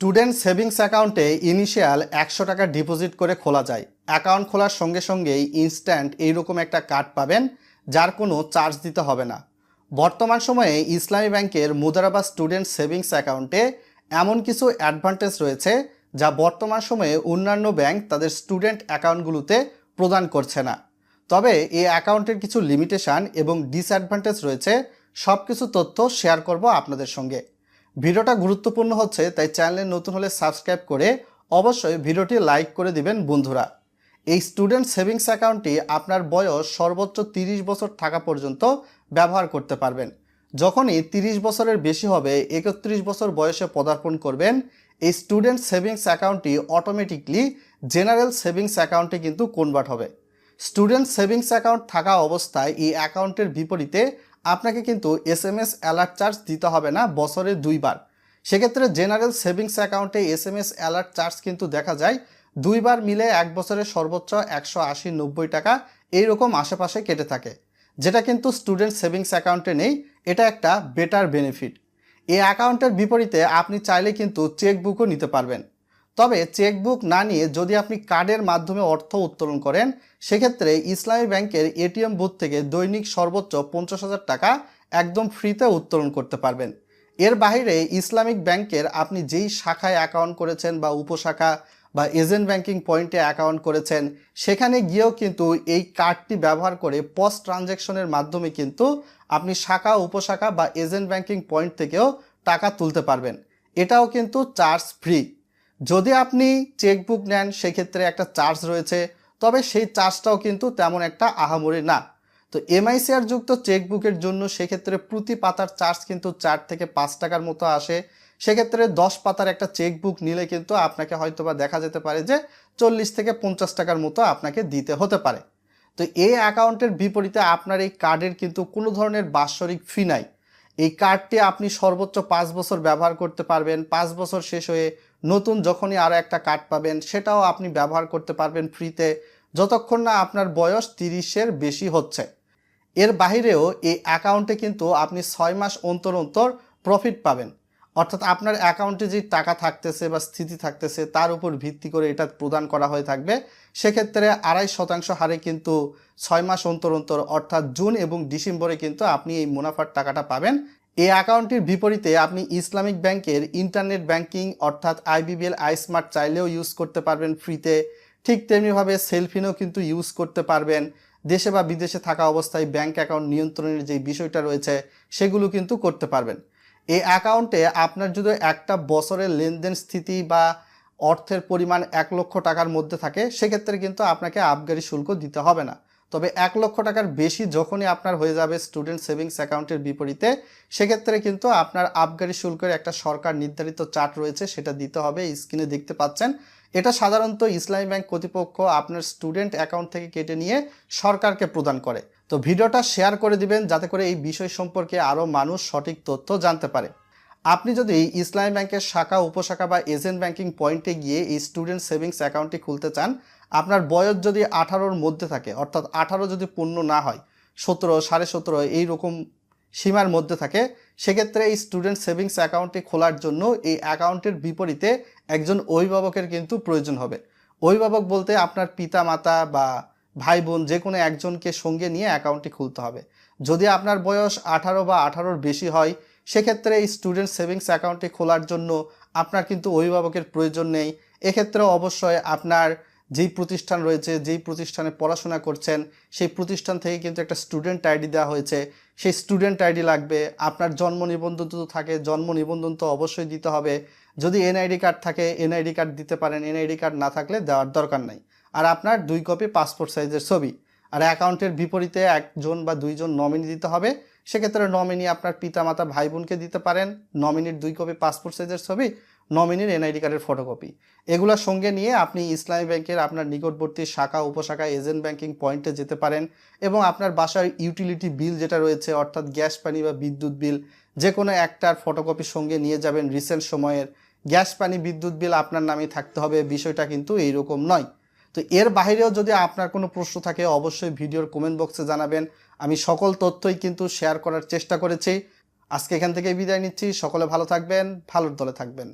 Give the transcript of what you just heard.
Student savings অ্যাকাউন্টে initial একশো টাকা ডিপোজিট করে খোলা যায়। অ্যাকাউন্ট খোলার সঙ্গে সঙ্গেই ইনস্ট্যান্ট এইরকম একটা কার্ড পাবেন, যার কোনো চার্জ দিতে হবে না। বর্তমান সময়ে ইসলামী ব্যাংকের মুদারাবাদ স্টুডেন্ট সেভিংস অ্যাকাউন্টে এমন কিছু অ্যাডভান্টেজ রয়েছে, যা বর্তমান সময়ে অন্যান্য ব্যাংক তাদের স্টুডেন্ট অ্যাকাউন্টগুলোতে প্রদান করছে না। তবে এই অ্যাকাউন্টের কিছু লিমিটেশন এবং ডিসঅ্যাডভান্টেজ রয়েছে সব কিছু তথ্য শেয়ার করব আপনাদের সঙ্গে। ভিডিওটা গুরুত্বপূর্ণ হচ্ছে, তাই চ্যানেলে নতুন হলে সাবস্ক্রাইব করে অবশ্যই ভিডিওটি লাইক করে দিবেন বন্ধুরা। এই স্টুডেন্ট সেভিংস অ্যাকাউন্টটি আপনার বয়স সর্বোচ্চ তিরিশ বছর থাকা পর্যন্ত ব্যবহার করতে পারবেন। যখনই তিরিশ বছরের বেশি হবে, একত্রিশ বছর বয়সে পদার্পণ করবেন। এই স্টুডেন্ট সেভিংস অ্যাকাউন্টটি অটোমেটিকলি জেনারেল সেভিংস অ্যাকাউন্টে কিন্তু কনভার্ট হবে। স্টুডেন্ট সেভিংস অ্যাকাউন্ট থাকা অবস্থায় এই অ্যাকাউন্টের বিপরীতে আপনাকে কিন্তু S M S alert charge দিতে হবে না, বছরে দুইবার। সেক্ষেত্রে জেনারেল সেভিংস অ্যাকাউন্টে S M S alert charge কিন্তু দেখা যায়, দুইবার মিলে এক বছরে সর্বোচ্চ একশো আশি নব্বই টাকা, এইরকম আশেপাশে কেটে থাকে। যেটা কিন্তু স্টুডেন্ট সেভিংস অ্যাকাউন্টে নেই, এটা একটা বেটার বেনিফিট এই অ্যাকাউন্টের বিপরীতে আপনি চাইলে কিন্তু চেকবুকও নিতে পারবেন। তবে চেকবুক না নিয়ে যদি আপনি কার্ডের মাধ্যমে অর্থ উত্তোলন করেন, সেক্ষেত্রে ইসলামী ব্যাংকের এটিএম বুথ থেকে দৈনিক সর্বোচ্চ পঞ্চাশ হাজার টাকা একদম ফ্রিতে উত্তোলন করতে পারবেন। এর বাইরে ইসলামিক ব্যাংকের আপনি যেই শাখায় অ্যাকাউন্ট করেছেন বা উপশাখা বা এজেন্ট ব্যাংকিং পয়েন্টে অ্যাকাউন্ট করেছেন, সেখানে গিয়েও কিন্তু এই কার্ডটি ব্যবহার করে পোস্ট ট্রানজ্যাকশনের মাধ্যমে কিন্তু আপনি শাখা, উপশাখা বা এজেন্ট ব্যাংকিং পয়েন্ট থেকেও টাকা তুলতে পারবেন। এটাও কিন্তু চার্জ ফ্রি যদি আপনি চেকবুক নেন, সেক্ষেত্রে একটা চার্জ রয়েছে, তবে সেই চার্জটাও কিন্তু তেমন একটা আহামরি না। তো এমআইসিআর যুক্ত চেকবুকের জন্য সেক্ষেত্রে প্রতি পাতার চার্জ কিন্তু চার থেকে পাঁচ টাকার মতো আসে। সেক্ষেত্রে দশ পাতার একটা চেকবুক নিলে কিন্তু আপনাকে হয়তোবা দেখা যেতে পারে যে চল্লিশ থেকে পঞ্চাশ টাকার মতো আপনাকে দিতে হতে পারে। তো এই অ্যাকাউন্টের বিপরীতে আপনার এই কার্ডের কিন্তু কোনো ধরনের বাৎসরিক ফি নাই। এই কার্ডটি আপনি সর্বোচ্চ পাঁচ বছর ব্যবহার করতে পারবেন, পাঁচ বছর শেষ হয়ে নতুন যখনই আরও একটা কার্ড পাবেন, সেটাও আপনি ব্যবহার করতে পারবেন ফ্রিতে যতক্ষণ না আপনার বয়স তিরিশের বেশি হচ্ছে। এর বাহিরেও এই অ্যাকাউন্টে কিন্তু আপনি ছয় মাস অন্তর অন্তর প্রফিট পাবেন। অর্থাৎ আপনার অ্যাকাউন্টে যে টাকা থাকতেছে বা স্থিতি থাকতেছে, তার উপর ভিত্তি করে এটা প্রদান করা হয়ে থাকবে। সেক্ষেত্রে আড়াই শতাংশ হারে কিন্তু ছয় মাস অন্তর অন্তর, অর্থাৎ জুন এবং ডিসেম্বরে কিন্তু আপনি এই মুনাফার টাকাটা পাবেন। এই অ্যাকাউন্টটির বিপরীতে আপনি ইসলামিক ব্যাংকের ইন্টারনেট ব্যাংকিং অর্থাৎ আইবিবিএল আইস্মার্ট চাইলেও ইউজ করতে পারবেন ফ্রিতে ঠিক তেমনিভাবে সেলফিনও কিন্তু ইউজ করতে পারবেন। দেশে বা বিদেশে থাকা অবস্থায় ব্যাংক অ্যাকাউন্ট নিয়ন্ত্রণের যে বিষয়টা রয়েছে, সেগুলো কিন্তু করতে পারবেন। এই অ্যাকাউন্টে আপনার যদি একটা বছরের লেনদেন স্থিতি বা অর্থের পরিমাণ এক লক্ষ টাকার মধ্যে থাকে, সেক্ষেত্রে কিন্তু আপনাকে আবগারি শুল্ক দিতে হবে না। তবে এক লক্ষ টাকার বেশি যখনই আপনার হয়ে যাবে স্টুডেন্ট সেভিংস অ্যাকাউন্টের বিপরীতে, সেক্ষেত্রে কিন্তু আপনার আবগারি শুল্কের একটা সরকার নির্ধারিত চার্ট রয়েছে, সেটা দিতে হবে স্ক্রিনে দেখতে পাচ্ছেন। এটা সাধারণত ইসলামী ব্যাংক কর্তৃপক্ষ আপনার স্টুডেন্ট অ্যাকাউন্ট থেকে কেটে নিয়ে সরকারকে প্রদান করে। তো ভিডিওটা শেয়ার করে দিবেন, যাতে করে এই বিষয় সম্পর্কে আরও মানুষ সঠিক তথ্য জানতে পারে। আপনি যদি ইসলামী ব্যাংকের শাখা, উপশাখা বা এজেন্ট ব্যাংকিং পয়েন্টে গিয়ে এই স্টুডেন্ট সেভিংস অ্যাকাউন্টটি খুলতে চান আপনার বয়স যদি আঠারোর মধ্যে থাকে, অর্থাৎ আঠারো যদি পূর্ণ না হয়, সতেরো, সাড়ে সতেরো এইরকম সীমার মধ্যে থাকে, সেক্ষেত্রে এই স্টুডেন্ট সেভিংস অ্যাকাউন্টটি খোলার জন্য এই অ্যাকাউন্টের বিপরীতে একজন অভিভাবকের কিন্তু প্রয়োজন হবে। অভিভাবক বলতে আপনার পিতা মাতা বা ভাই বোন যে কোনো একজনকে সঙ্গে নিয়ে অ্যাকাউন্টটি খুলতে হবে। যদি আপনার বয়স আঠারো বা আঠারোর বেশি হয়, সেক্ষেত্রে এই স্টুডেন্ট সেভিংস অ্যাকাউন্টটি খোলার জন্য আপনার কিন্তু অভিভাবকের প্রয়োজন নেই। এক্ষেত্রে অবশ্যই আপনার যেই প্রতিষ্ঠান রয়েছে, যেই প্রতিষ্ঠানে পড়াশোনা করছেন, সেই প্রতিষ্ঠান থেকে কিন্তু একটা স্টুডেন্ট আইডি দেওয়া হয়েছে। সেই স্টুডেন্ট আইডি লাগবে, আপনার জন্ম নিবন্ধন তো থাকে, জন্ম নিবন্ধন তো অবশ্যই দিতে হবে। যদি এনআইডি কার্ড থাকে এনআইডি কার্ড দিতে পারেন এনআইডি কার্ড না থাকলে দেওয়ার দরকার নাই। আর আপনার দুই কপি পাসপোর্ট সাইজের ছবি। আর অ্যাকাউন্টের বিপরীতে একজন বা দুইজন নমিনি দিতে হবে। সেক্ষেত্রে নমিনি আপনার পিতামাতা ভাই বোনকে দিতে পারেন। নমিনির দুই কপি পাসপোর্ট সাইজের ছবি। নমিনির এনআইডি কার্ডের ফটোকপি এগুলোর সঙ্গে নিয়ে আপনি ইসলামী ব্যাংকের আপনার নিকটবর্তী শাখা, উপশাখা, এজেন্ট ব্যাংকিং পয়েন্টে যেতে পারেন এবং আপনার বাসার ইউটিলিটি বিল যেটা রয়েছে, অর্থাৎ গ্যাস, পানি বা বিদ্যুৎ বিল যে কোনো একটার ফটোকপি সঙ্গে নিয়ে যাবেন রিসেন্ট সময়ের। গ্যাস, পানি, বিদ্যুৎ বিল আপনার নামে থাকতে হবে, বিষয়টা কিন্তু এইরকম নয়। তো এর বাইরেও যদি আপনার কোনো প্রশ্ন থাকে, অবশ্যই ভিডিওর কমেন্ট বক্সে জানাবেন। আমি সকল তথ্যই কিন্তু শেয়ার করার চেষ্টা করেছি। আজকে এখান থেকে বিদায় নিচ্ছি। সকলে ভালো থাকবেন, ভালোর দলে থাকবেন।